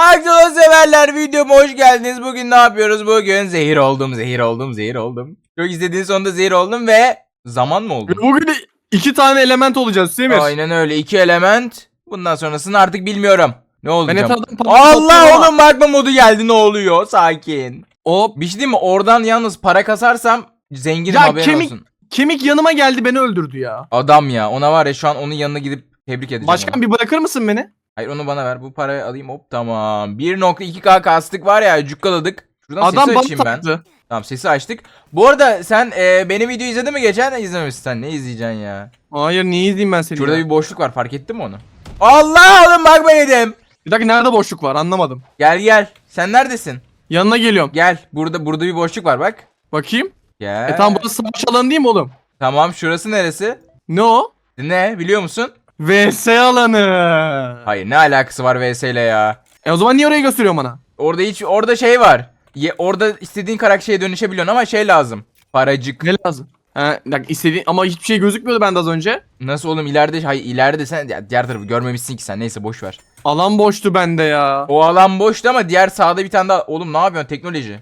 Aksiyon severler videoma hoş geldiniz. Bugün ne yapıyoruz? Bugün zehir oldum, zehir oldum, zehir oldum. Çok istediğin sonunda zehir oldum ve zaman mı oldu? Bugün iki tane element olacağız Semir. Aynen öyle. iki element. Bundan sonrasını artık bilmiyorum. Ne Ben olacak? etraftan para Allah oğlum bakma modu geldi ne oluyor? Sakin. Hop. Bir şey diyeyim mi? Oradan yalnız para kasarsam zenginim Ya haberin kemik- olsun. Kemik yanıma geldi beni öldürdü ya. Adam ya. Ona var ya şu an onun yanına gidip tebrik edeceğim. Başkan onu. bir bırakır mısın beni? Hayır onu bana ver. Bu parayı alayım hop tamam. 1.2k kastık var ya cukkaladık. Şuradan Adam sesi açayım ben. taktı. Tamam sesi açtık. Bu arada sen e, benim videoyu izledin mi geçen? İzlememişsin sen. Ne izleyeceksin ya? Hayır niye izleyeyim ben seni Şurada ya? bir boşluk var fark ettin mi onu? Allah oğlum bak ben yedim. Bir dakika nerede boşluk var anlamadım. Gel gel. Sen neredesin? Yanına geliyorum. Gel. Burada burada bir boşluk var bak. Bakayım. Gel. E tamam burası savaş alanı değil mi oğlum? Tamam şurası neresi? Ne o? Ne biliyor musun? VS alanı. Hayır ne alakası var VS ile ya? E o zaman niye orayı gösteriyorsun bana? Orada hiç orada şey var. Ye, orada istediğin karaktere dönüşebiliyorsun ama şey lazım. Paracık. Ne lazım? Ha, dakika istediğin ama hiçbir şey gözükmüyordu bende az önce. Nasıl oğlum ileride hayır ileride sen ya, diğer tarafı görmemişsin ki sen neyse boş ver. Alan boştu bende ya. O alan boştu ama diğer sağda bir tane daha oğlum ne yapıyorsun teknoloji?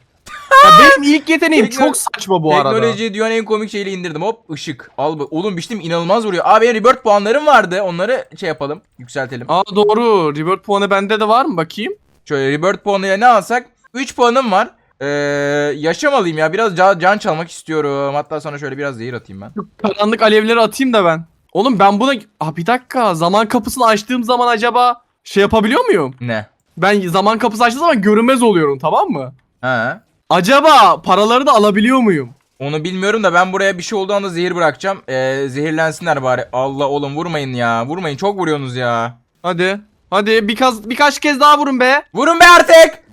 Ya benim ilk yeteneğim Tekno- çok saçma bu arada. teknoloji diyorsun en komik şeyle indirdim hop ışık al bu- oğlum biçtim inanılmaz vuruyor. Abi benim rebirth puanlarım vardı onları şey yapalım yükseltelim. Aa doğru. Rebirth puanı bende de var mı bakayım? Şöyle rebirth puanıyla ne alsak 3 puanım var. Ee, yaşam alayım ya biraz can, can çalmak istiyorum hatta sonra şöyle biraz zehir atayım ben. Şu karanlık alevleri atayım da ben. Oğlum ben buna... Aa bir dakika. Zaman kapısını açtığım zaman acaba şey yapabiliyor muyum? Ne? Ben zaman kapısı açtığım zaman görünmez oluyorum tamam mı? Ha? Acaba paraları da alabiliyor muyum? Onu bilmiyorum da ben buraya bir şey olduğu anda zehir bırakacağım. Ee, zehirlensinler bari. Allah oğlum vurmayın ya. Vurmayın çok vuruyorsunuz ya. Hadi. Hadi birkaç birkaç kez daha vurun be. Vurun be artık.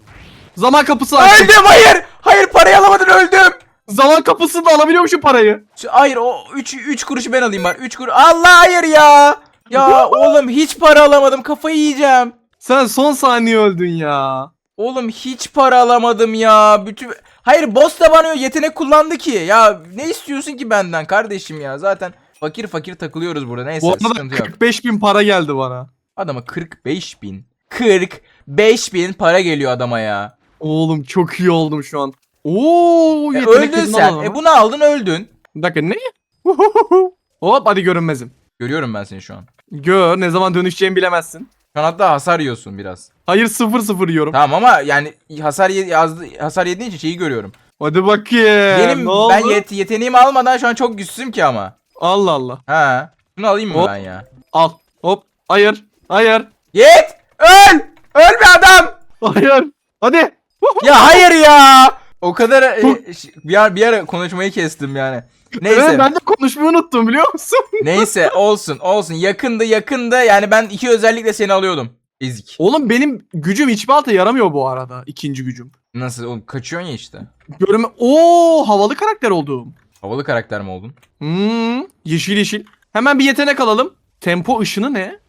Zaman kapısı açtım. Öldüm hayır. Hayır parayı alamadın öldüm. Zaman kapısını da alabiliyormuşum parayı. Hayır o 3 3 kuruşu ben alayım bari. 3 kuruş. Allah hayır ya. Ya oğlum hiç para alamadım. Kafayı yiyeceğim. Sen son saniye öldün ya. Oğlum hiç para alamadım ya. Bütün Hayır boss da bana yetenek kullandı ki. Ya ne istiyorsun ki benden kardeşim ya? Zaten fakir fakir takılıyoruz burada. Neyse Bu arada sıkıntı yok. 45 bin para geldi bana. Adama 45 bin. 45 bin para geliyor adama ya. Oğlum çok iyi oldum şu an. Oo E, öldün sen. E bunu aldın öldün. Bir dakika ne? Hop hadi görünmezim. Görüyorum ben seni şu an. Gör ne zaman dönüşeceğimi bilemezsin. Şu an hatta hasar yiyorsun biraz. Hayır sıfır sıfır yiyorum. Tamam ama yani hasar ye- yazdı hasar yediğin için şeyi görüyorum. Hadi bakayım. Benim ne oldu? ben yet- yeteneğimi almadan şu an çok güçsüzüm ki ama. Allah Allah. Ha. Şunu alayım mı Hop. ben ya? Al. Hop. Hayır. Hayır. Yet! Öl! Öl be adam! Hayır. Hadi. Ya hayır ya! O kadar e, ş- bir ara, bir ara konuşmayı kestim yani. Neyse. Evet, ben de konuşmayı unuttum biliyor musun? Neyse olsun olsun. Yakındı yakındı. Yani ben iki özellikle seni alıyordum. Ezik. Oğlum benim gücüm hiçbir alta yaramıyor bu arada. ikinci gücüm. Nasıl oğlum kaçıyorsun ya işte. Görünme... Oo havalı karakter oldum. Havalı karakter mi oldun? Hmm, yeşil yeşil. Hemen bir yetenek alalım. Tempo ışını ne?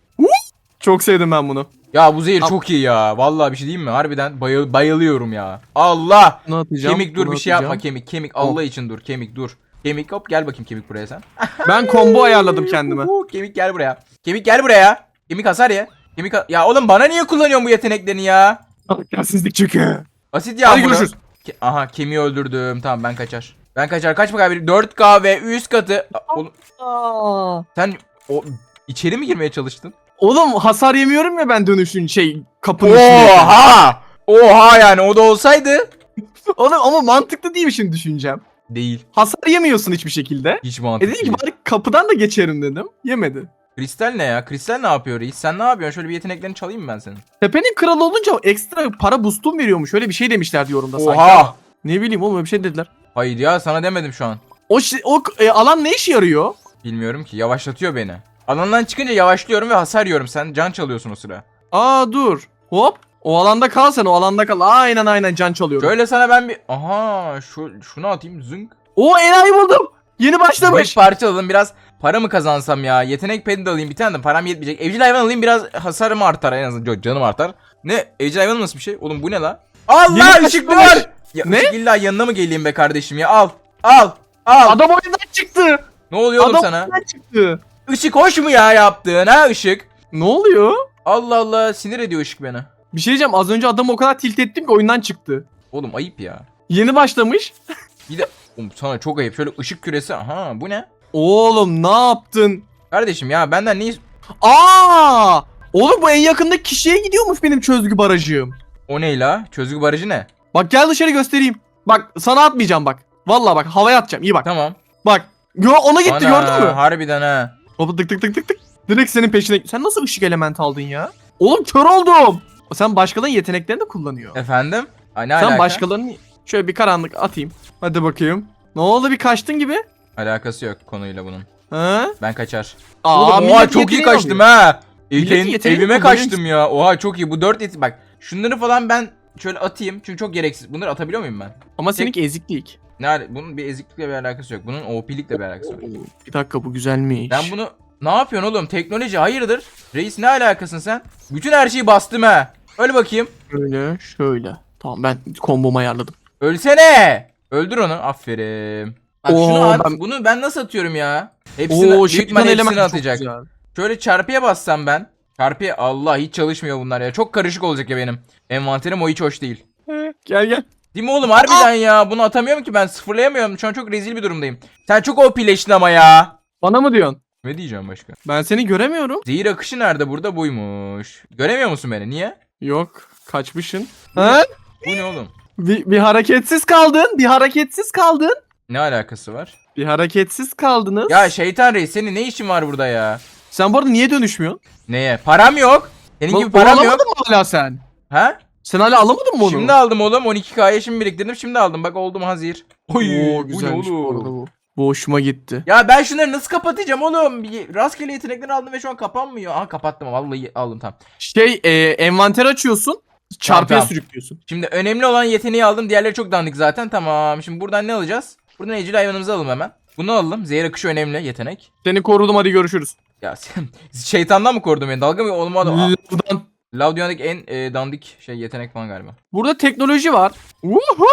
Çok sevdim ben bunu. Ya bu zehir Al. çok iyi ya. Vallahi bir şey diyeyim mi? Harbiden bayıl bayılıyorum ya. Allah! Bunu atacağım. kemik dur bunu bir şey yapma atacağım. kemik. Kemik Allah için dur. Kemik dur. Kemik hop gel bakayım kemik buraya sen. Ben combo ayarladım kendime. Uhu, kemik gel buraya. Kemik gel buraya. Kemik hasar ya. Kemik ha- ya oğlum bana niye kullanıyorsun bu yeteneklerini ya? Karaktersizlik çünkü. Asit ya Hadi görüşürüz. Ke- Aha kemiği öldürdüm. Tamam ben kaçar. Ben kaçar. Kaç bakalım 4K ve üst katı. A- Oğlum sen o içeri mi girmeye çalıştın? Oğlum hasar yemiyorum ya ben dönüşün şey kapının içinde. Oha! Oha yani o da olsaydı. Oğlum ama mantıklı değil mi şimdi düşüncem? Değil. Hasar yemiyorsun hiçbir şekilde. Hiç E mantıklı dedim ki değil. bari kapıdan da geçerim dedim. Yemedi. Kristal ne ya? Kristal ne yapıyor reis? Sen ne yapıyorsun? Şöyle bir yeteneklerini çalayım mı ben senin? Tepenin kralı olunca ekstra para boostum veriyormuş. Öyle bir şey demişler yorumda sanki. Oha! Ne bileyim oğlum öyle bir şey dediler. Hayır ya sana demedim şu an. O, o e, alan ne işe yarıyor? Bilmiyorum ki. Yavaşlatıyor beni. Alandan çıkınca yavaşlıyorum ve hasar yiyorum. Sen can çalıyorsun o sıra. Aa dur. Hop. O alanda kal sen o alanda kal. Aynen aynen can çalıyorum. Şöyle sana ben bir... Aha şu, şunu atayım zınk. O enayi buldum. Yeni başlamış. parça alalım biraz para mı kazansam ya? Yetenek pedi de alayım bir tane de param yetmeyecek. Evcil hayvan alayım biraz hasarım artar en azından canım artar. Ne? Evcil hayvan nasıl bir şey? Oğlum bu ne la? Allah Yeni başlamış. var. Ya, Ne? ışık illa yanına mı geleyim be kardeşim ya? Al. Al. Al. Adam oyundan çıktı. ne oluyor oğlum Adam sana? oyundan çıktı. Işık hoş mu ya yaptığın ha ışık? Ne oluyor? Allah Allah sinir ediyor ışık beni. Bir şey diyeceğim az önce adamı o kadar tilt ettim ki oyundan çıktı. Oğlum ayıp ya. Yeni başlamış. Bir de oğlum sana çok ayıp. Şöyle ışık küresi. Aha bu ne? Oğlum ne yaptın? Kardeşim ya benden ne Aa! Oğlum bu en yakındaki kişiye gidiyormuş benim çözgü barajım. O ne la? Çözgü barajı ne? Bak gel dışarı göstereyim. Bak sana atmayacağım bak. Vallahi bak havaya atacağım. İyi bak. Tamam. Bak. Yo ona gitti Ana, gördün mü? Harbiden ha. Hop tık tık tık tık tık. Direkt senin peşine. Sen nasıl ışık elementi aldın ya? Oğlum kör oldum. Sen başkalarının yeteneklerini de kullanıyor. Efendim? Ay ne Sen alaka? başkalarının şöyle bir karanlık atayım. Hadi bakayım. Ne oldu bir kaçtın gibi? Alakası yok konuyla bunun. Ha? Ben kaçar. Aa, Oğlum oha çok iyi kaçtım alıyor. ha. Yeteneğini evime kaçtım ya. Oha çok iyi. Bu 4 yeti bak. Şunları falan ben şöyle atayım. Çünkü çok gereksiz. Bunları atabiliyor muyum ben? Ama seninki eziklik. Ne al- bunun bir eziklikle bir alakası yok. Bunun OP'likle bir alakası var. Bir dakika bu güzelmiş. Ben bunu ne yapıyorsun oğlum? Teknoloji hayırdır? Reis ne alakasın sen? Bütün her şeyi bastım ha. Öl bakayım. Şöyle şöyle. Tamam ben kombomu ayarladım. Ölsene. Öldür onu. Aferin. Bak Oo, şunu at. ben- Bunu ben nasıl atıyorum ya? Hepsini Oo büyük şeytan ihtimalle element hepsini atacak. güzel. Şöyle çarpıya bassam ben. Çarpıya Allah hiç çalışmıyor bunlar ya. Çok karışık olacak ya benim. Envanterim o hiç hoş değil. Gel gel. Değil mi oğlum harbiden ya. Bunu atamıyorum ki ben sıfırlayamıyorum. Şu an çok rezil bir durumdayım. Sen çok OP'leştin ama ya. Bana mı diyorsun? Ne diyeceğim başka? Ben seni göremiyorum. Zehir akışı nerede burada buymuş. Göremiyor musun beni? Niye? Yok kaçmışsın. Ha? Bu ne oğlum? Bir, bir hareketsiz kaldın. Bir hareketsiz kaldın. Ne alakası var? Bir hareketsiz kaldınız. Ya şeytan reis senin ne işin var burada ya? Sen bu arada niye dönüşmüyorsun? Neye? Param yok. Senin gibi param yok. alamadın mı hala sen? Ha? Sen hala alamadın mı onu? Şimdi aldım oğlum 12K'ya şimdi biriktirdim şimdi aldım bak oldum hazır. Oy Oo, bu ne güzelmiş bu arada oğlum? bu. Bu hoşuma gitti. Ya ben şunları nasıl kapatacağım oğlum? Bir rastgele yetenekleri aldım ve şu an kapanmıyor. Aha kapattım vallahi aldım tamam. Şey e, envanter açıyorsun. Çarpıya tamam. sürüklüyorsun. Şimdi önemli olan yeteneği aldım. Diğerleri çok dandik zaten. Tamam. Şimdi buradan ne alacağız? Buradan evcil hayvanımızı alalım hemen. Bunu alalım. Zehir akışı önemli yetenek. Seni korudum hadi görüşürüz. Ya sen şeytandan mı korudun beni? Dalga mı? Oğlum adam. Buradan. Lav dünyadaki en e, dandik şey yetenek falan galiba. Burada teknoloji var. Uhu!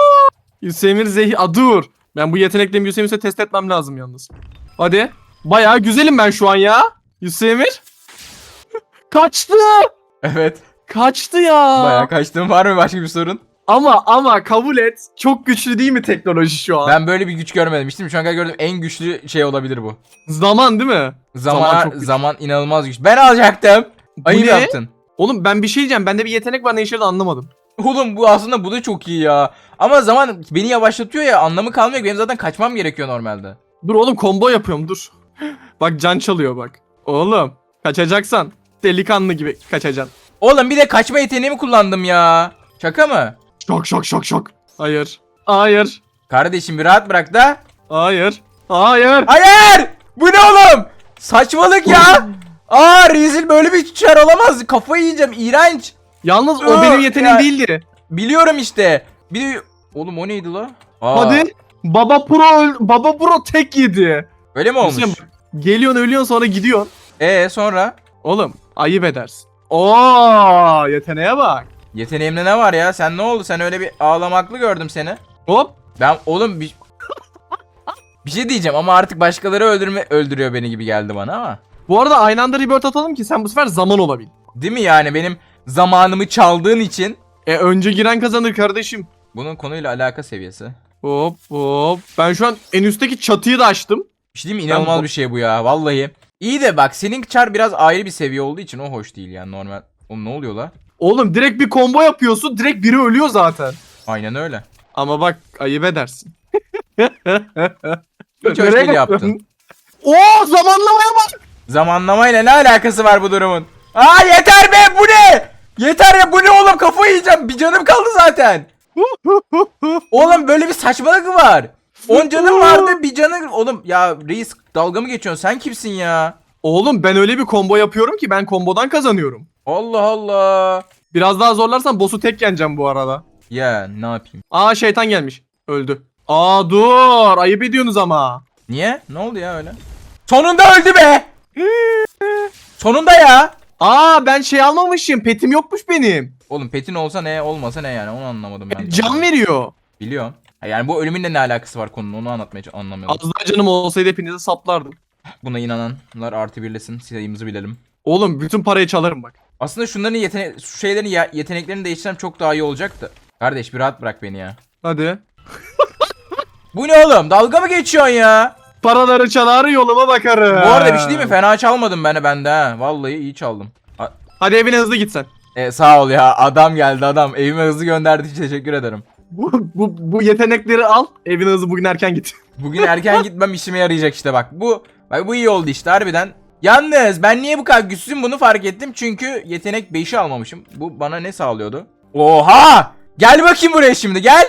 Yusemir Zehi... Aa, dur. Ben bu yeteneklerimi Yusemir'e test etmem lazım yalnız. Hadi. Bayağı güzelim ben şu an ya. Yusemir. Kaçtı. Evet. Kaçtı ya. Bayağı kaçtım. Var mı başka bir sorun? Ama ama kabul et. Çok güçlü değil mi teknoloji şu an? Ben böyle bir güç görmedim. İşte şu an kadar gördüğüm en güçlü şey olabilir bu. Zaman değil mi? Zaman Zaman zaman, inanılmaz güç. Ben alacaktım. Ayıp ne? yaptın. Oğlum ben bir şey diyeceğim. Bende bir yetenek var ne işe anlamadım. Oğlum bu aslında bu da çok iyi ya. Ama zaman beni yavaşlatıyor ya anlamı kalmıyor. Benim zaten kaçmam gerekiyor normalde. Dur oğlum combo yapıyorum dur. bak can çalıyor bak. Oğlum kaçacaksan delikanlı gibi kaçacaksın. Oğlum bir de kaçma yeteneğimi kullandım ya. Şaka mı? Şok şok şok şok. Hayır. Hayır. Kardeşim bir rahat bırak da. Hayır. Hayır. Hayır! Bu ne oğlum? Saçmalık ya. Aa rezil böyle bir çar olamaz. Kafayı yiyeceğim. iğrenç. Yalnız o benim yeteneğim ya. değildi. Biliyorum işte. Bir. Oğlum o neydi la? Aa, Hadi. Baba Pro öl- Baba Pro tek yedi. Öyle mi olmuş? Hüseyin Geliyorsun ölüyorsun sonra gidiyorsun. Ee sonra? Oğlum ayıp edersin. Oo yeteneğe bak. Yeteneğimde ne var ya? Sen ne oldu? Sen öyle bir ağlamaklı gördüm seni. Hop. Ben oğlum bir... bir şey diyeceğim ama artık başkaları öldürme öldürüyor beni gibi geldi bana ama. Bu arada aynı anda rebirth atalım ki sen bu sefer zaman olabil. Değil mi yani benim zamanımı çaldığın için E önce giren kazanır kardeşim. bunun konuyla alaka seviyesi. Hop hop. Ben şu an en üstteki çatıyı da açtım. Bir şey mi? İnanılmaz bu- bir şey bu ya vallahi. İyi de bak senin çar biraz ayrı bir seviye olduğu için o hoş değil yani normal. Oğlum ne oluyor la? Oğlum direkt bir combo yapıyorsun. Direkt biri ölüyor zaten. Aynen öyle. Ama bak ayıp edersin. Hiç hoş değil yaptın. Oo zamanlamaya bak. Zamanlamayla ne alakası var bu durumun? Aa yeter be bu ne? Yeter ya bu ne oğlum kafayı yiyeceğim. Bir canım kaldı zaten. Oğlum böyle bir saçmalık var? 10 canım vardı bir canı... Oğlum ya reis dalga mı geçiyorsun? Sen kimsin ya? Oğlum ben öyle bir combo yapıyorum ki ben kombodan kazanıyorum. Allah Allah. Biraz daha zorlarsan boss'u tek yeneceğim bu arada. Ya ne yapayım? Aa şeytan gelmiş. Öldü. Aa dur. Ayıp ediyorsunuz ama. Niye? Ne oldu ya öyle? Sonunda öldü be! Sonunda ya! Aa ben şey almamışım. Petim yokmuş benim. Oğlum petin olsa ne olmasa ne yani onu anlamadım ben. Can veriyor. Biliyorum. Ha, Yani bu ölümünle ne alakası var konunun onu anlatmaya ç- anlamıyorum. Az daha canım olsaydı hepinizi saplardım. Buna inananlar artı birlesin sayımızı bilelim. Oğlum bütün parayı çalarım bak. Aslında şunların yetene şu şeylerin ya- yeteneklerini değiştirsem çok daha iyi olacaktı. Kardeş bir rahat bırak beni ya. Hadi. Bu ne oğlum? Dalga mı geçiyorsun ya? Paraları çalar yoluma bakarım. Bu arada bir şey değil mi? Fena çalmadım ben ben de ha. Vallahi iyi çaldım. Hadi evine hızlı git sen. E, sağ ol ya. Adam geldi adam. Evime hızlı gönderdiği için teşekkür ederim. Bu, bu, bu yetenekleri al. Evine hızlı bugün erken git. Bugün erken gitmem işime yarayacak işte bak. Bu bak bu iyi oldu işte harbiden. Yalnız ben niye bu kadar güçsüzüm bunu fark ettim. Çünkü yetenek 5'i almamışım. Bu bana ne sağlıyordu? Oha! Gel bakayım buraya şimdi gel.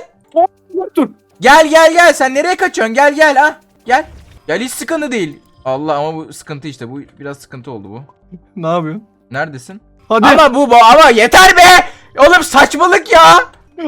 Dur. Gel gel gel sen nereye kaçıyorsun? Gel gel ha. Gel. Gel hiç sıkıntı değil. Allah ama bu sıkıntı işte. Bu biraz sıkıntı oldu bu. Ne yapıyorsun? Neredesin? Hadi. Ama bu bu ama yeter be. Oğlum saçmalık ya.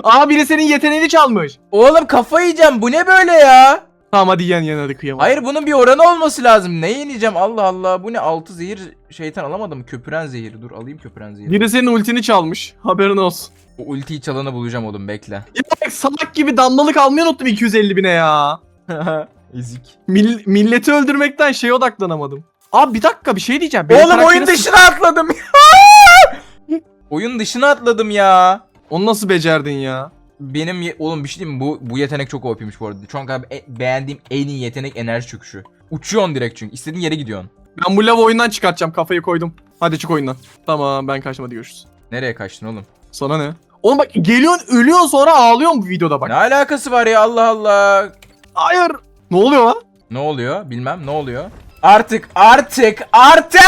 Aa biri senin yeteneğini çalmış. Oğlum kafa yiyeceğim. Bu ne böyle ya? Tamam hadi yen yen hadi kıyamam. Hayır bunun bir oranı olması lazım. Ne yeneceğim? Allah Allah. Bu ne? Altı zehir şeytan alamadım. Köpüren zehiri. Dur alayım köpüren zehiri. Biri senin ultini çalmış. Haberin olsun. O ultiyi çalanı bulacağım oğlum bekle. Ya bak salak gibi damlalık almayı unuttum 250 bine ya. Ezik. Mil- milleti öldürmekten şeye odaklanamadım. Abi bir dakika bir şey diyeceğim. Benim Oğlum oyun karakterim- dışına atladım. oyun dışına atladım ya. Onu nasıl becerdin ya? Benim ye- oğlum bir şey diyeyim mi? Bu, bu yetenek çok OP'miş bu arada. Şu an kadar e- beğendiğim en iyi yetenek enerji çöküşü. Uçuyorsun direkt çünkü. İstediğin yere gidiyorsun. Ben bu lavu oyundan çıkartacağım kafayı koydum. Hadi çık oyundan. Tamam ben kaçtım hadi görüşürüz. Nereye kaçtın oğlum? Sana ne? Oğlum bak geliyorsun ölüyorsun sonra ağlıyorsun bu videoda bak. Ne alakası var ya Allah Allah. Hayır. Ne oluyor lan? Ne oluyor? Bilmem ne oluyor. Artık artık artık!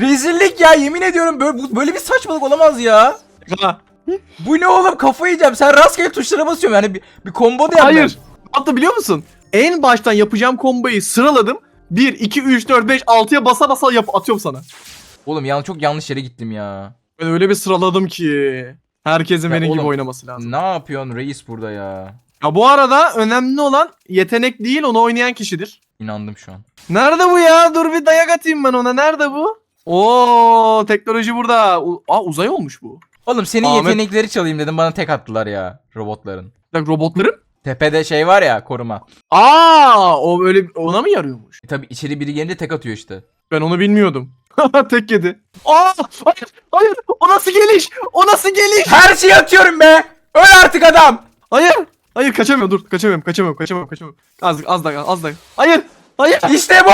Rezillik ya yemin ediyorum böyle, bu- böyle bir saçmalık olamaz ya. Ha, Bu ne oğlum kafayı yiyeceğim. Sen rastgele tuşlara basıyorsun yani bir, bir combo da yapma. Hayır. Hatta biliyor musun? En baştan yapacağım komboyu sıraladım. 1, 2, 3, 4, 5, 6'ya basa basa yap atıyorum sana. Oğlum yani çok yanlış yere gittim ya. Ben öyle bir sıraladım ki. Herkesin Ya benim gibi oğlum, oynaması lazım. Ne yapıyorsun reis burada ya? Ya bu arada önemli olan yetenek değil onu oynayan kişidir. İnandım şu an. Nerede bu ya? Dur bir dayak atayım ben ona. Nerede bu? Oo teknoloji burada. U- Aa uzay olmuş bu. Oğlum senin Ahmet- yetenekleri çalayım dedim bana tek attılar ya robotların. Bak robotlarım. Tepede şey var ya koruma. Aa o öyle ona mı yarıyormuş? E tabi içeri biri gelince tek atıyor işte. Ben onu bilmiyordum. Tek yedi. Aa hayır hayır o nasıl geliş? O nasıl geliş? Her şeyi atıyorum be! Öl artık adam! Hayır. Hayır kaçamıyorum dur kaçamıyorum kaçamıyorum kaçamıyorum kaçamıyorum. Az az da az da. Hayır. Hayır. İşte bu!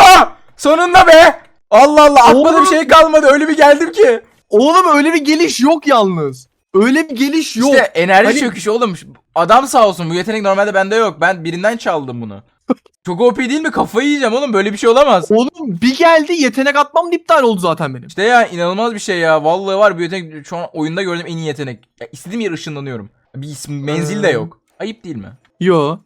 Sonunda be! Allah Allah atmadığım Oğlum. şey kalmadı öyle bir geldim ki. Oğlum öyle bir geliş yok yalnız. Öyle bir geliş yok. İşte enerji Hani- çöküşü oğlum. Adam sağ olsun bu yetenek normalde bende yok. Ben birinden çaldım bunu. Çok OP değil mi? Kafayı yiyeceğim oğlum böyle bir şey olamaz. Oğlum bir geldi yetenek atmam da iptal oldu zaten benim. İşte ya inanılmaz bir şey ya. Vallahi var bu yetenek şu an oyunda gördüğüm en iyi yetenek. Ya istediğim yere ışınlanıyorum. Bir isim, menzil de Ee. yok. Ayıp değil mi? Yo.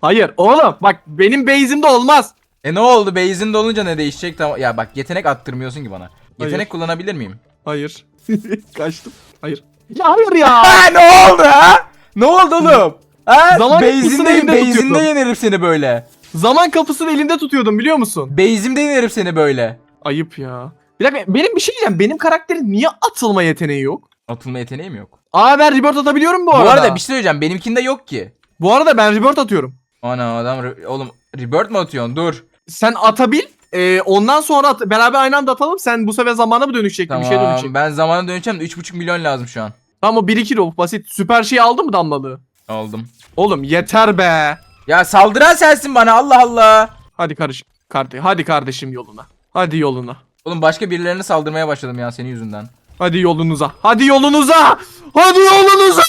Hayır oğlum bak benim base'imde olmaz. E ne oldu? Base'inde olunca ne değişecek? Tamam. Ya bak yetenek attırmıyorsun ki bana. Yetenek Hayır. kullanabilir miyim? Hayır. Kaçtım. Hayır. Ya hayır ya. Ha ne oldu ha? Ne oldu oğlum? Ha? Zaman kapısını Base'inde, elinde base'inde tutuyordum. yenerim seni böyle. Zaman kapısını elinde tutuyordum biliyor musun? Base'imde yenerim seni böyle. Ayıp ya. Bir dakika benim bir şey diyeceğim. Benim karakterin niye atılma yeteneği yok? Atılma yeteneğim yok. Aa ben rebirth atabiliyorum bu, Bu arada. arada bir şey söyleyeceğim. Benimkinde yok ki. Bu arada ben rebirth atıyorum. Ana adam re- oğlum rebirth mi atıyorsun? Dur. Sen atabil. e, ondan sonra at- beraber aynı anda atalım. Sen bu sefer zamana mı dönüşecektin? Tamam. Bir şey dönüşecek. ben zamana döneceğim de 3.5 milyon lazım şu an. Tamam o 1-2 o basit. Süper şey aldı mı damlalığı? Aldım. Oğlum yeter be. Ya saldıran sensin bana Allah Allah. Hadi karış kardeş. Hadi kardeşim yoluna. Hadi yoluna. Oğlum başka birilerine saldırmaya başladım ya senin yüzünden. Hadi yolunuza. Hadi yolunuza. Hadi yolunuza.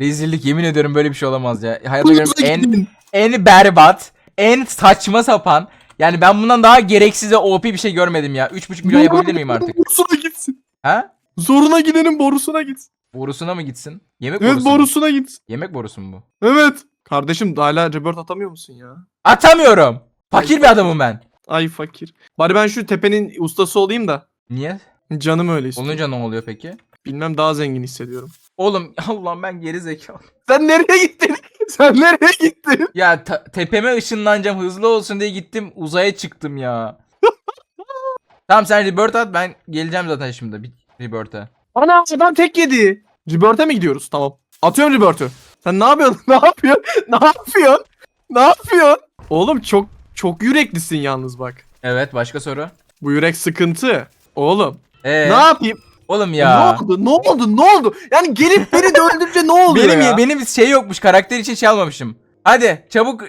Rezillik yemin ediyorum böyle bir şey olamaz ya. Hayatta gördüğüm en en berbat, en saçma sapan. Yani ben bundan daha gereksiz ve OP bir şey görmedim ya. 3.5 milyon yapabilir miyim artık? Borusuna gitsin. Ha? Zoruna gidenin borusuna gitsin. Borusuna mı gitsin? Yemek Evet borusu mu? borusuna gitsin. Yemek borusu mu bu? Evet. Kardeşim hala rebirth atamıyor musun ya? Atamıyorum. Fakir bir adamım ben. Ay fakir. Bari ben şu tepenin ustası olayım da. Niye? Canım öyle istiyor. Olunca ne oluyor peki? Bilmem daha zengin hissediyorum. Oğlum Allah'ım ben geri zekalı. Sen nereye gittin? Sen nereye gittin? Ya ta- tepeme ışınlanacağım hızlı olsun diye gittim uzaya çıktım ya. tamam sen rebirth at ben geleceğim zaten şimdi bir rebirth'e. Ana adam tek yedi. Rebirth'e mi gidiyoruz? Tamam. Atıyorum Rebirth'ü. Sen ne yapıyorsun? ne yapıyorsun? Ne yapıyorsun? Ne yapıyorsun? Oğlum çok çok yüreklisin yalnız bak. Evet başka soru. Bu yürek sıkıntı. Oğlum. Ee, Ne yapayım? Oğlum Ne ya. oldu? Ne oldu? Ne oldu? Yani gelip beni de öldürünce ne oluyor Benim ya? benim şey yokmuş. Karakter için şey almamışım. Hadi çabuk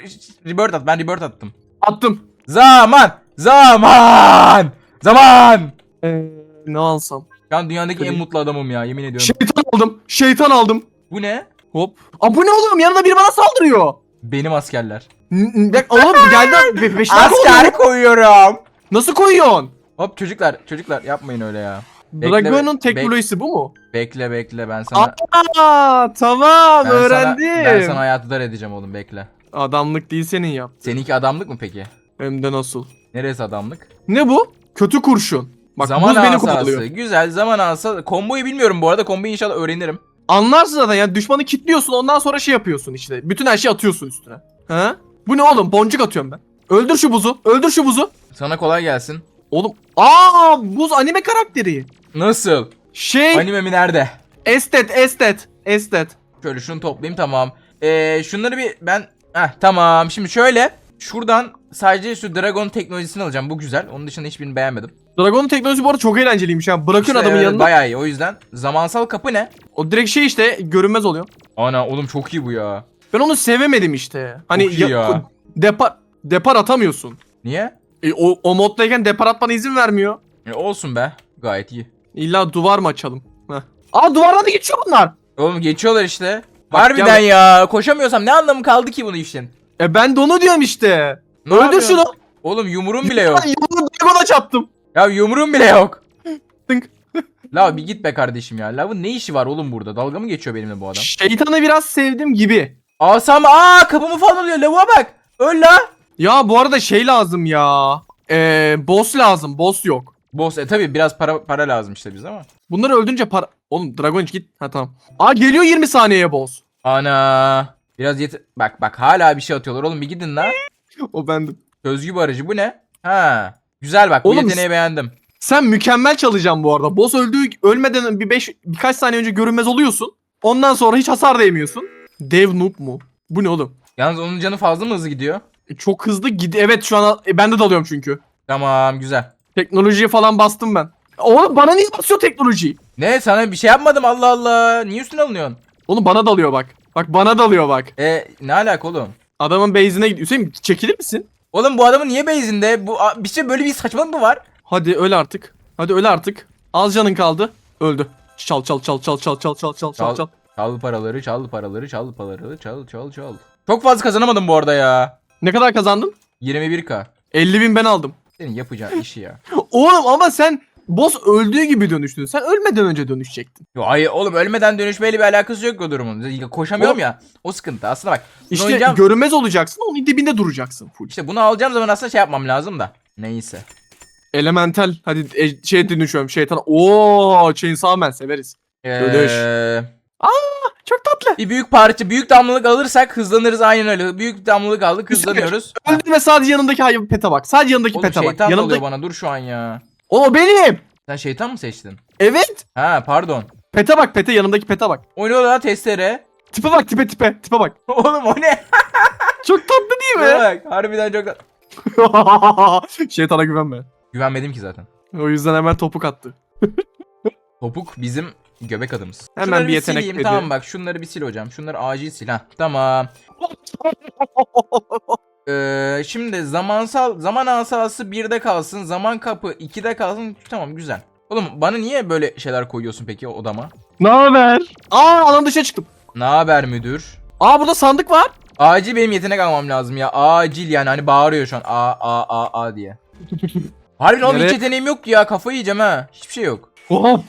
rebirth at. Ben rebirth attım. Attım. Zaman! Zaman! Zaman! Ee, ne alsam? Şu an dünyadaki en Kırayım. mutlu adamım ya yemin ediyorum. Şeytan aldım. Şeytan aldım. Bu ne? Hop. Aa bu ne oğlum? Yanında biri bana saldırıyor. Benim askerler. N- n- Bak oğlum geldi. Be beş dakika Asker koyuyorum. Nasıl koyuyorsun? Hop çocuklar çocuklar yapmayın öyle ya. Bekle, Dragon'un teknolojisi bu mu? Bekle bekle ben sana Aa tamam ben sana, öğrendim. ben sana hayatı dar edeceğim oğlum bekle. Adamlık değil senin yap. Seninki adamlık mı peki? Hem de nasıl? Neresi adamlık? Ne bu? Kötü kurşun. Bak zaman buz beni kovalıyor. Güzel zaman asası. Komboyu bilmiyorum bu arada. Komboyu inşallah öğrenirim. Anlarsın zaten yani düşmanı kilitliyorsun ondan sonra şey yapıyorsun işte. Bütün her şeyi atıyorsun üstüne. Ha? Bu ne oğlum? Boncuk atıyorum ben. Öldür şu buzu. Öldür şu buzu. Sana kolay gelsin. Oğlum. Aa buz anime karakteri. Nasıl? Şey. Anime mi nerede? Estet estet. Estet. Şöyle şunu toplayayım tamam. Ee, şunları bir ben... Heh tamam. Şimdi şöyle. Şuradan sadece şu Dragon teknolojisini alacağım. Bu güzel. Onun dışında hiçbirini beğenmedim. Dragon'un teknolojisi bu arada çok eğlenceliymiş yani. Bırakın İşte adamın evet, yanına. Bayağı iyi. O yüzden zamansal kapı ne? O direkt şey işte görünmez oluyor. Ana oğlum çok iyi bu ya. Ben onu sevemedim işte. Hani Çok iyi ya. depar depar atamıyorsun. Niye? E, o, o moddayken depar atmana izin vermiyor. E, olsun be. Gayet iyi. İlla duvar mı açalım? Heh. Aa duvardan da geçiyor bunlar. Oğlum geçiyorlar işte. Bak, Harbiden gel- ya. Koşamıyorsam ne anlamı kaldı ki bunu işin? E ben de onu diyorum işte. Ne Öldür yapıyorsun? şunu. Oğlum yumruğum bile yok. Lan yumruğu Dragon'a çarptım. Ya yumruğum bile yok. La bir git be kardeşim ya. Lavın ne işi var oğlum burada? Dalga mı geçiyor benimle bu adam? Şeytanı biraz sevdim gibi. Asam aa kapımı falan alıyor. Lavuğa bak. Öl la. Ya bu arada şey lazım ya. Eee boss lazım. Boss yok. Boss e tabi biraz para para lazım işte bize ama. Bunları öldünce para... Oğlum Dragon git. Ha tamam. Aa geliyor 20 saniyeye boss. Ana. Biraz yet bak bak hala bir şey atıyorlar oğlum bir gidin la. O bendim. Sözcü barajı bu ne? Ha. Güzel bak bu Oğlum, yeteneği beğendim. Sen mükemmel çalacaksın bu arada. Boss öldüğü ölmeden bir beş, birkaç saniye önce görünmez oluyorsun. Ondan sonra hiç hasar da yemiyorsun. Dev noob mu? Bu ne oğlum? Yalnız onun canı fazla mı hızlı gidiyor? Çok hızlı gidi. Evet şu an e, ben de dalıyorum çünkü. Tamam güzel. Teknolojiye falan bastım ben. Oğlum bana niye basıyor teknolojiyi? Ne sana bir şey yapmadım Allah Allah. Niye üstüne alınıyorsun? Oğlum bana dalıyor bak. Bak bana dalıyor bak. E ne alaka oğlum? Adamın base'ine gidiyor. Hüseyin çekilir misin? Oğlum bu adamın niye base'inde? Bu a- bir şey böyle bir saçmalık mı var? Hadi öl artık. Hadi öl artık. Az canın kaldı. Öldü. Çal çal çal çal çal çal çal çal çal Çal, çal. çal paraları, çal paraları, çal paraları, çal çal çal. Çok fazla kazanamadım bu arada ya. Ne kadar kazandın? 21k. 50 bin ben aldım. Senin yapacağın işi ya. Oğlum ama sen boss öldüğü gibi dönüştün. Sen ölmeden önce dönüşecektin. Yo, hayır oğlum ölmeden dönüşmeyle bir alakası yok o durumun. Koşamıyorum ya. O sıkıntı. Aslında bak. İşte oynayacağım- görünmez olacaksın. Onun dibinde duracaksın full. İşte bunu alacağım zaman aslında şey yapmam lazım da. Neyse. Elemental. Hadi e, şey dönüşüyorum. Şeytan. Oo, Chainsaw Man severiz. Dönüş. Ee, Çok tatlı. bir büyük parça, büyük damlalık alırsak hızlanırız aynen öyle. Büyük damlalık aldık hızlanıyoruz. Öldürme sadece yanındaki hayır pete bak. Sadece yanındaki Oğlum pete bak. şeytan oluyor bana dur şu an ya. O benim. Sen şeytan mı seçtin? Evet. Ha pardon. Pete bak pete yanındaki pete bak. O ne lan testere? Tipe bak tipe tipe tipe bak. Oğlum o ne? Çok tatlı değil mi? Bak harbiden çok... Şeytana güvenme. Güvenmedim ki zaten. O yüzden hemen topuk attı. Topuk bizim göbek adımız. Hemen Şunları bir yetenek sileyim. dedi. Tamam bak şunları bir sil hocam. Şunları acil sil ha. Tamam. Ee, şimdi zamansal zaman asası 1'de kalsın. Zaman kapı 2'de kalsın. Tamam güzel. Oğlum bana niye böyle şeyler koyuyorsun peki odama? ne haber? Aa alan dışına çıktım. Ne haber müdür? Aa burada sandık var. Acil benim yetenek almam lazım ya. Acil yani hani bağırıyor şu an. A a a a diye. Harbiden oğlum hiç Nereye? yeteneğim yok ya. Kafayı yiyeceğim ha. Hiçbir şey yok. Oha.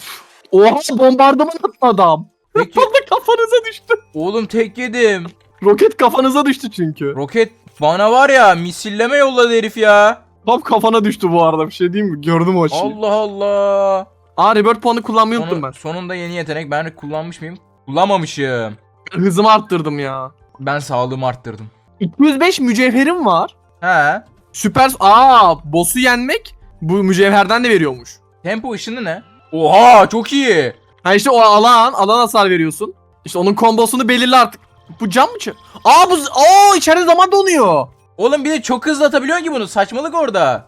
Oha bombardıman attı adam. Peki da kafanıza düştü. oğlum tek yedim. Roket kafanıza düştü çünkü. Roket bana var ya misilleme yolladı herif ya. Tam kafana düştü bu arada bir şey diyeyim mi? Gördüm o şeyi. Allah Allah. Aa rebirth puanı kullanmayı unuttum Sonu- ben. Sonunda yeni yetenek. Ben kullanmış mıyım? Kullanmamışım. Hızımı arttırdım ya. Ben sağlığımı arttırdım. 205 mücevherim var. He. Süper... Aa boss'u yenmek bu mücevherden de veriyormuş. Tempo ışını ne? Oha çok iyi. Ha işte o alan, alan hasar veriyorsun. İşte onun kombosunu belirle artık. Bu cam mı çı? Aa bu... Aa içeride zaman donuyor. Oğlum bir de çok hızlı atabiliyorsun ki bunu. Saçmalık orada.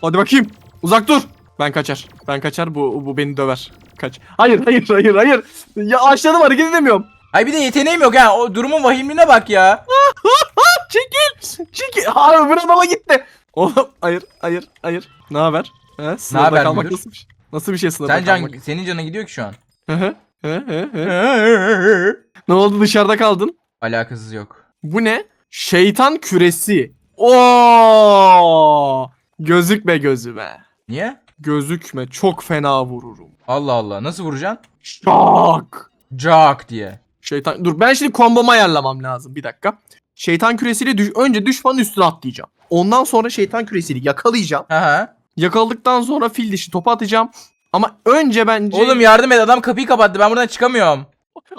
Hadi bakayım. Uzak dur. Ben kaçar. Ben kaçar bu bu beni döver. Kaç. Hayır hayır hayır hayır. Ya aşağıdım hareket edemiyorum. Ay bir de yeteneğim yok ha. O durumun vahimliğine bak ya. Çekil. Çekil. Hayır öbür adama gitti. Oğlum hayır hayır hayır. Ne haber? He, haber kalmak nasıl bir şey? Nasıl bir şey sınırda Sen can, kalmak? senin canın gidiyor ki şu an. Hı hı, hı hı, hı. ne oldu dışarıda kaldın? Alakasız yok. Bu ne? Şeytan küresi. Oo! Gözükme gözüme. Niye? Gözükme çok fena vururum. Allah Allah. Nasıl vuracaksın? Şak. Jack diye. Şeytan dur ben şimdi kombomu ayarlamam lazım bir dakika. Şeytan küresiyle düş- önce düşmanın üstüne atlayacağım. Ondan sonra şeytan küresiyle yakalayacağım. Ha ha. Yakaladıktan sonra fil dişi topu atacağım. Ama önce bence Oğlum yardım et adam kapıyı kapattı. Ben buradan çıkamıyorum.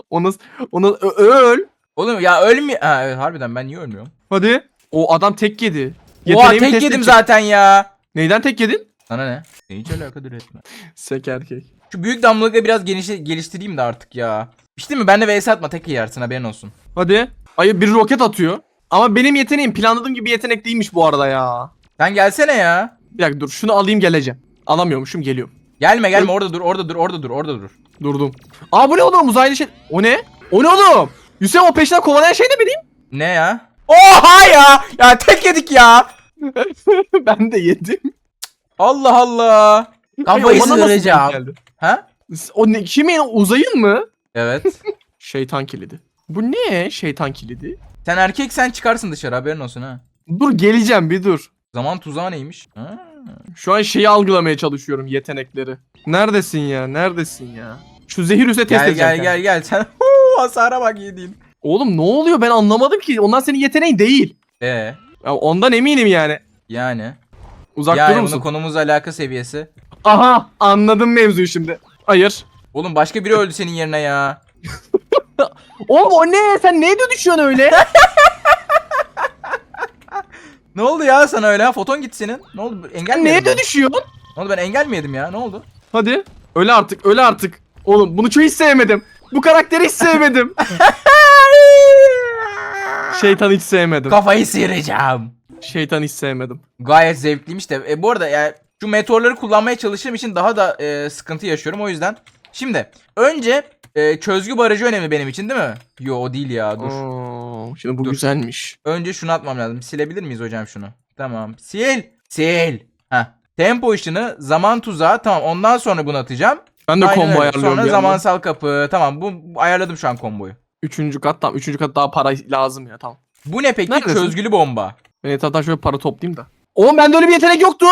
onu onu öl. Oğlum ya ölmüyor. Ha evet harbiden ben niye ölmüyorum? Hadi. O adam tek yedi. Oha Yeteneğimi tek test yedim edeceğim. zaten ya. Neyden tek yedin? Sana ne? Seni hiç alakadar etme. Sek erkek. Şu büyük damlalıkla biraz geniş, geliştireyim de artık ya. İşte mi? Ben de vs atma tek yersin haberin olsun. Hadi. Ay bir roket atıyor. Ama benim yeteneğim planladığım gibi yetenek değilmiş bu arada ya. Sen gelsene ya. Bir dakika dur şunu alayım geleceğim. Alamıyormuşum geliyorum. Gelme gelme orada dur orada dur orada dur orada dur. Durdum. Aa bu ne oğlum uzaylı şey. O ne? O ne oğlum? Hüseyin o peşinden kovalayan şey ne bileyim? Ne ya? Oha ya! Ya tek yedik ya! ben de yedim. Allah Allah! Kafayı Ay, o bana nasıl sıyıracağım. denk geldi? Ha? O ne? Kimin? Uzayın mı? Evet. Şeytan kilidi. Bu ne? Şeytan kilidi. Sen erkeksen çıkarsın dışarı haberin olsun ha. Dur geleceğim bir dur. Zaman tuzağı neymiş? Ha. Şu an şeyi algılamaya çalışıyorum yetenekleri. Neredesin ya? Neredesin ya? Şu zehir üse test Gel edeceğim. gel gel gel sen Huu, hasara bak yediğin. Oğlum ne oluyor ben anlamadım ki. Onlar senin yeteneğin değil. Ee Ya ondan eminim yani. yani. Uzak yani durur bunun musun? konumuzla alaka seviyesi. Aha anladım mevzuyu şimdi. Hayır. Oğlum başka biri öldü senin yerine ya. Oğlum o ne? Sen neye dönüşüyorsun öyle? Ne oldu ya sana öyle ha? Foton gitti senin. Ne oldu? Engel mi neye yedim ben? dönüşüyorsun? Ne oldu ben engel mi yedim ya? Ne oldu? Hadi. Öyle artık öyle artık. Oğlum bunu çok hiç sevmedim. Bu karakteri hiç sevmedim. Şeytan hiç sevmedim. Kafayı sıyıracağım. Şeytan hiç sevmedim. Gayet zevkliymiş de. E, bu arada yani şu meteorları kullanmaya çalıştığım için daha da e, sıkıntı yaşıyorum o yüzden. Şimdi önce e, çözgü barajı önemli benim için değil mi? Yo o değil ya dur. Oo, şimdi bu Dur. güzelmiş. Önce şunu atmam lazım. Silebilir miyiz hocam şunu? Tamam. Sil. Sil. Heh. Tempo ışını, zaman tuzağı. Tamam ondan sonra bunu atacağım. Ben de Aynen combo öyle. ayarlıyorum. Sonra zamansal kapı. Tamam bu, ayarladım şu an komboyu. Üçüncü kat tamam. Üçüncü kat daha para lazım ya tamam. Bu ne peki? Neredesin? Çözgülü bomba. Ben etraftan şöyle para toplayayım da. Oğlum bende öyle bir yetenek yoktu.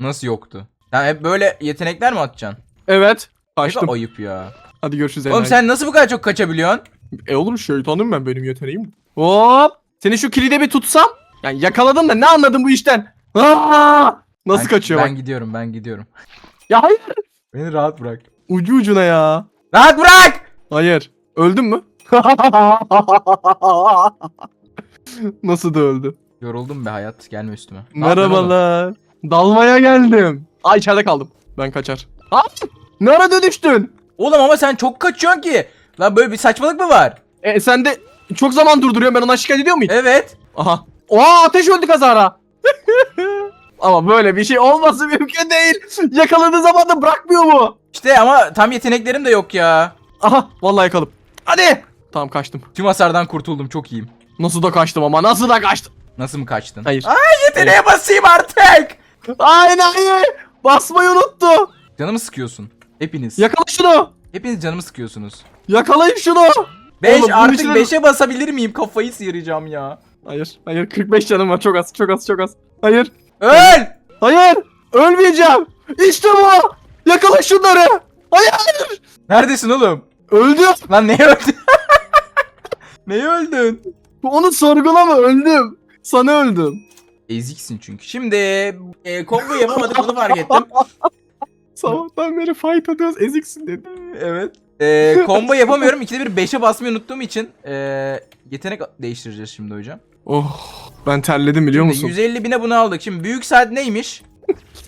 Nasıl yoktu? Sen hep böyle yetenekler mi atacaksın? Evet. Ne kadar ayıp ya. Hadi görüşürüz. Oğlum enayi. sen nasıl bu kadar çok kaçabiliyorsun? E oğlum şeytanım ben benim yeteneğim. Hop. Seni şu kilide bir tutsam. Yani yakaladım da ne anladın bu işten? Aa! Nasıl Ben- kaçıyor Ben bak. gidiyorum ben gidiyorum. Ya hayır. Beni rahat bırak. Ucu ucuna ya. Rahat bırak! Hayır. Öldün mü? Nasıl da öldü? Yoruldum be hayat gelme üstüme. Merhabalar. Dalmaya geldim. Ay içeride kaldım. Ben kaçar. Ha? Ne ara dönüştün? Oğlum ama sen çok kaçıyorsun ki. Lan böyle bir saçmalık mı var? E sen de çok zaman durduruyorsun. Ben ona şikayet ediyor muyum? Evet. Aha. Oha ateş öldü kazara. Ama böyle bir şey olması mümkün değil. Yakaladığı zaman da bırakmıyor mu? İşte ama tam yeteneklerim de yok ya. Aha vallahi yakalım. Hadi. Tamam kaçtım. Tüm hasardan kurtuldum çok iyiyim. Nasıl da kaçtım ama nasıl da kaçtım. Nasıl mı kaçtın? Hayır. Aa yeteneğe basayım artık. Aynen hayır. Basmayı unuttu. Canımı sıkıyorsun. Hepiniz. Yakala şunu. Hepiniz canımı sıkıyorsunuz. Yakalayın şunu. 5 Oğlum, bunun artık içine- 5'e basabilir miyim? Kafayı sıyıracağım ya. Hayır. Hayır 45 canım var. Çok az. Çok az. Çok az. Hayır. Öl! Hayır. Ölmeyeceğim. İşte bu. Yakala şunları. Hayır. Neredesin oğlum? Öldü. Lan neye öldün? neye öldün? Onu sorgulama öldüm. Sana öldüm. Eziksin çünkü. Şimdi e, combo yapamadım bunu fark ettim. Sabahtan beri fight atıyoruz eziksin dedi. evet. E, combo yapamıyorum. İkide bir 5'e basmayı unuttuğum için e, yetenek değiştireceğiz şimdi hocam. Oh ben terledim biliyor Şimdi musun? 150 bine bunu aldık. Şimdi büyük saat neymiş?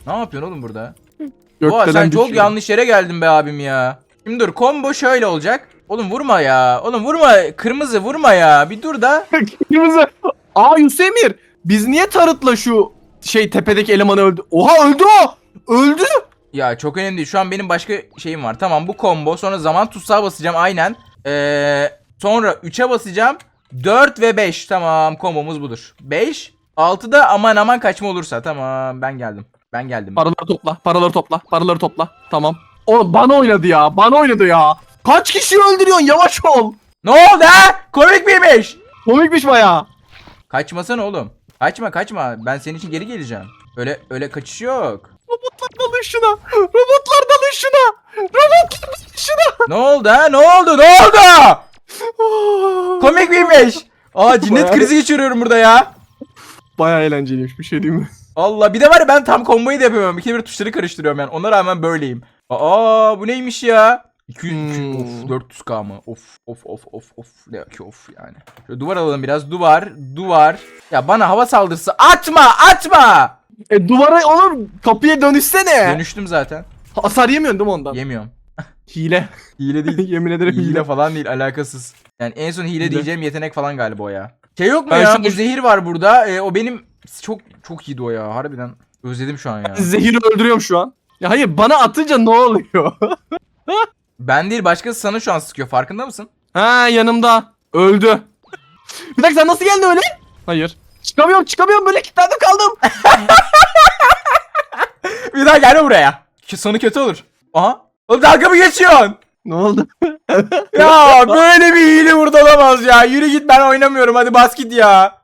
ne yapıyorsun oğlum burada? Oha sen çok düşüyor. yanlış yere geldin be abim ya. Şimdi dur combo şöyle olacak. Oğlum vurma ya. Oğlum vurma. Kırmızı vurma ya. Bir dur da. Kırmızı. Aa Yusemir. Biz niye tarıtla şu şey tepedeki elemanı öldü? Oha öldü o. Öldü. Ya çok önemli değil. Şu an benim başka şeyim var. Tamam bu combo. Sonra zaman tutsağı basacağım aynen. Ee, sonra 3'e basacağım. 4 ve 5. Tamam kombomuz budur. 5. 6'da aman aman kaçma olursa. Tamam ben geldim. Ben geldim. Paraları topla, paraları topla, paraları topla. Tamam. O bana oynadı ya, bana oynadı ya. Kaç kişi öldürüyorsun? Yavaş ol. Ne oldu ha? Komik miymiş? Komikmiş baya. Kaçmasana oğlum. Kaçma kaçma. Ben senin için geri geleceğim. Öyle öyle kaçış yok. Robotlar dalın şuna. Robotlar dalın şuna. Robotlar dalın şuna. Ne oldu ha? Ne oldu? Ne oldu? Komik miymiş? Aa cinnet Bayağı- krizi geçiriyorum burada ya. Baya eğlenceliymiş bir şey değil mi? Allah bir de var ya ben tam komboyu da yapamıyorum. İkide bir tuşları karıştırıyorum yani. Ona rağmen böyleyim. Aa bu neymiş ya? 200 Hmm. of 400k mı? Of of of of of. Ne ki of yani. Şöyle duvar alalım biraz. Duvar, duvar. Ya bana hava saldırısı atma, atma. E duvara oğlum kapıya dönüşsene. Dönüştüm zaten. Hasar yemiyorsun değil mi ondan? Yemiyorum. Hile. Hile değil. Yemin ederim hile. hile falan değil alakasız. Yani en son hile, Hile. diyeceğim yetenek falan galiba o ya. Şey yok mu Ben ya? şu- Bu zehir var burada. Ee, o benim çok çok iyiydi o ya. Harbiden özledim şu an ya. Zehiri öldürüyorum şu an. Ya hayır bana atınca ne oluyor? Ben değil başkası sana şu an sıkıyor. Farkında mısın? ha yanımda. Öldü. bir dakika sen nasıl geldin öyle? Hayır. Çıkamıyorum çıkamıyorum böyle kilitlendim kaldım. Bir daha gelme buraya. Ki sonu kötü olur. Aha. Oğlum dalga mı geçiyorsun? ne oldu? Ya böyle bir hile burada olamaz ya. Yürü git ben oynamıyorum. Hadi bas git ya.